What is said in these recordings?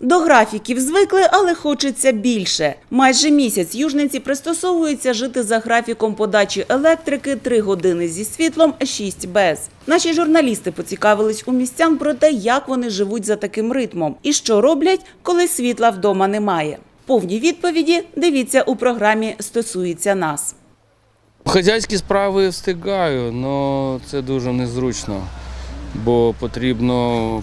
До графіків звикли, але хочеться більше. Майже місяць южниці пристосовуються жити за графіком подачі електрики 3 години зі світлом, 6 без. Наші журналісти поцікавились у містян про те, як вони живуть за таким ритмом і що роблять, коли світла вдома немає. Повні відповіді дивіться у програмі Стосується нас. Хазяйські справи встигаю, але це дуже незручно, бо потрібно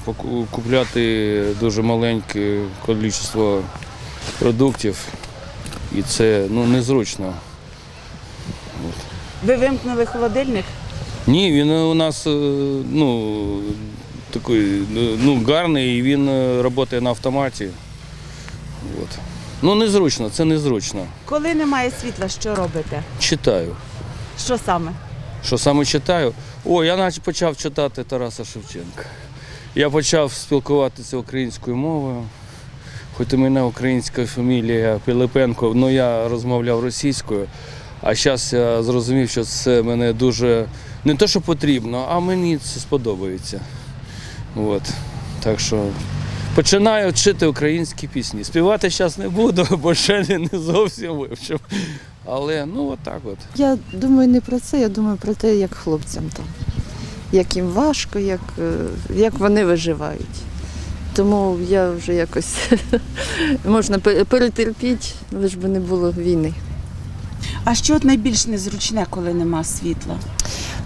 купляти дуже маленьке кількість продуктів, і це ну, незручно. Ви вимкнули холодильник? Ні, він у нас е, ну, такий ну, гарний і він е, працює на автоматі. От. Ну, незручно, це незручно. Коли немає світла, що робите? Читаю. Що саме? Що саме читаю? О, я наче почав читати Тараса Шевченка. Я почав спілкуватися українською мовою. Хоч у мене українська фамілія Пилипенко, але я розмовляв російською. А зараз я зрозумів, що це мене дуже не те, що потрібно, а мені це сподобається. От. Так що починаю вчити українські пісні. Співати зараз не буду, бо ще не- не зовсім вивчив. Але ну отак от. Я думаю не про це, я думаю про те, як хлопцям там, як їм важко, як, е, як вони виживають. Тому я вже якось можна пе- перетерпіти, лиш би не було війни. А що от найбільш незручне, коли нема світла?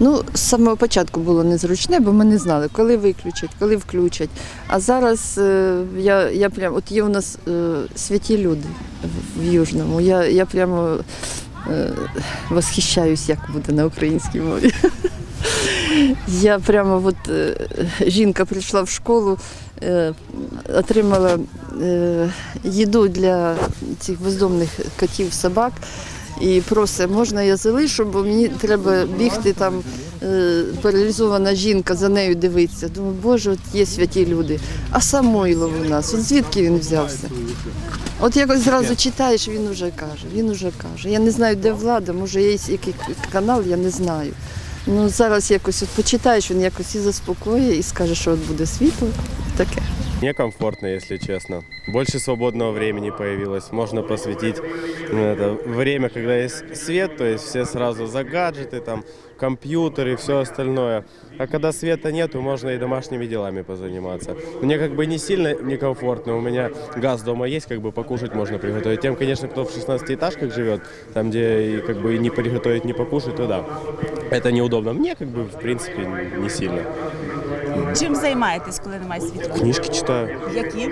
Ну, з самого початку було незручне, бо ми не знали, коли виключать, коли включать. А зараз е, я, я прям, от є у нас е, святі люди в, Южному. Я, я прямо е, восхищаюсь, як буде на українській мові. Я прямо от жінка прийшла в школу, отримала їду для цих бездомних котів, собак. І просить, можна я залишу, бо мені треба бігти там е, паралізована жінка, за нею дивитися. Думаю, боже, от є святі люди. А Самойлов у нас, от звідки він взявся? От якось зразу читаєш, він уже каже, він уже каже. Я не знаю, де влада, може є який канал, я не знаю. Ну зараз якось от почитаєш, він якось і заспокоює, і скаже, що от буде світло. Таке. Мне комфортно, если честно. Больше свободного времени появилось. Можно посвятить ну, это время, когда есть свет, то есть все сразу за гаджеты, там, компьютеры и все остальное. А когда света нету, можно и домашними делами позаниматься. Мне как бы не сильно некомфортно. У меня газ дома есть, как бы покушать можно приготовить. Тем, конечно, кто в 16-этажках живет, там, где и, как бы и не приготовить, не покушать, то да. Это неудобно. Мне как бы в принципе не сильно. Чим займаєтесь, коли немає світла? Книжки читаю. Які?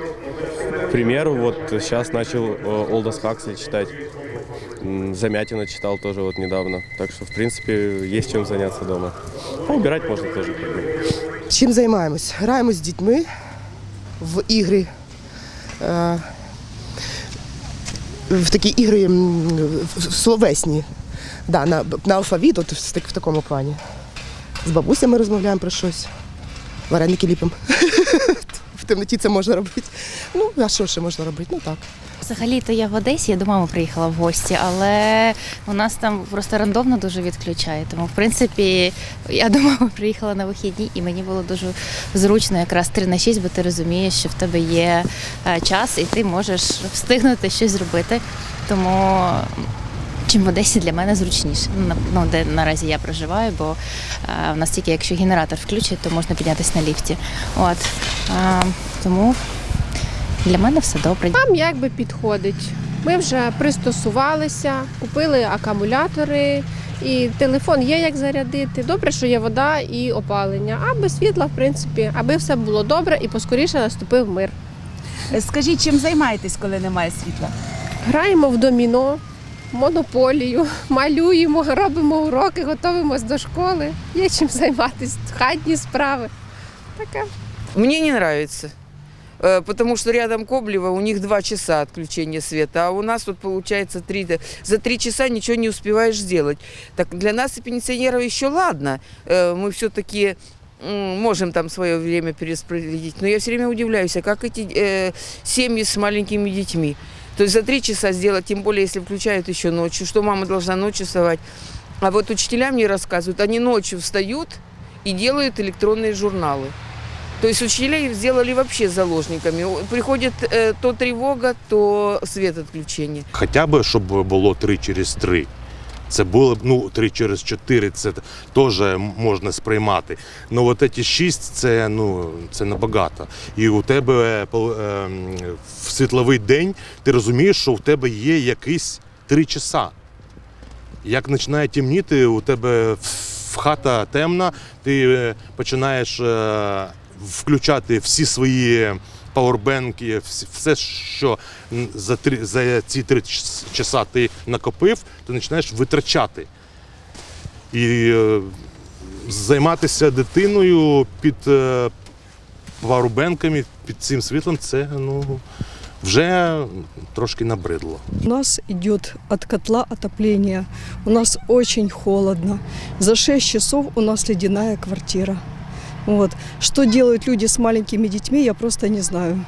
К примеру, вот сейчас начал э, Олдос Хаксли читать. М, Замятина читал тоже вот недавно. Так что, в принципе, есть чем заняться дома. Поубирать можно тоже. как бы. Чим займаємось? Граємо з дітьми в ігри. е, В такі ігри м, в- словесні. Да, на, на алфавіт, от в, так- в такому плані. З бабусями розмовляємо про щось. Вареники ліпимо. В темноті це можна робити. Ну, а що ще можна робити? Ну так. Взагалі-то я в Одесі, я до мами приїхала в гості, але у нас там просто рандомно дуже відключає. Тому, в принципі, я до мами приїхала на вихідні, і мені було дуже зручно якраз 3 на 6, бо ти розумієш, що в тебе є е, час, і ти можеш встигнути щось зробити. Тому чим в Одесі для мене зручніше. Ну, Ну, де наразі я проживаю, бо е, в нас тільки якщо генератор включать, то можна піднятися на ліфті. От е, тому для мене все добре. Нам якби підходить. Ми вже пристосувалися, купили акумулятори, і телефон є як зарядити. Добре, що є вода і опалення. А без світла, в принципі, аби все було добре і поскоріше наступив мир. Скажіть, чим займаєтесь, коли немає світла? Граємо в доміно, монополію, малюємо, робимо уроки, готуємось до школи. Є чим займатися, хатні справи. Таке. Мне не нравится. Э, Потому что рядом Коблево, у них два часа отключения света, а у нас тут получается три. За три часа ничего не успеваешь сделать. Так для нас и пенсионеров еще ладно. Э, Мы все-таки можем там свое время перераспределить. Но я все время удивляюсь, а как эти э, семьи с маленькими детьми? То есть за три часа сделать, тем более если включают еще ночью, что мама должна ночью вставать. А вот учителя мне рассказывают, они ночью встают и делают электронные журналы. То есть учителей сделали вообще заложниками. Приходит э, то тревога, то свет отключение. Хоча б, щоб було 3 через 3. Це було б, ну, 3 через 4, це теж можна сприймати. Ну, от ці 6 це, ну, це набагато. І у тебе ем, в світловий день ти розумієш, що у тебе є якісь 3 часа. Як починає темніти, у тебе хата темна, ти е, починаєш е, включати всі свої пауербенки, все, що за, три, за ці три часа ти накопив, ти починаєш витрачати. І е, займатися дитиною під е, пауербенками, під цим світлом, це ну, вже трошки набридло. У нас идет от котла отопление. У нас очень холодно. За 6 часов у нас ледяная квартира. Вот. Что делают люди с маленькими детьми, я просто не знаю.